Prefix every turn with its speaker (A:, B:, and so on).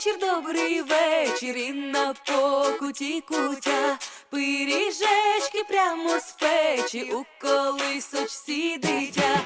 A: вечір, добрий вечір, і на покуті кутя, пиріжечки прямо з печі у колисочці дитя.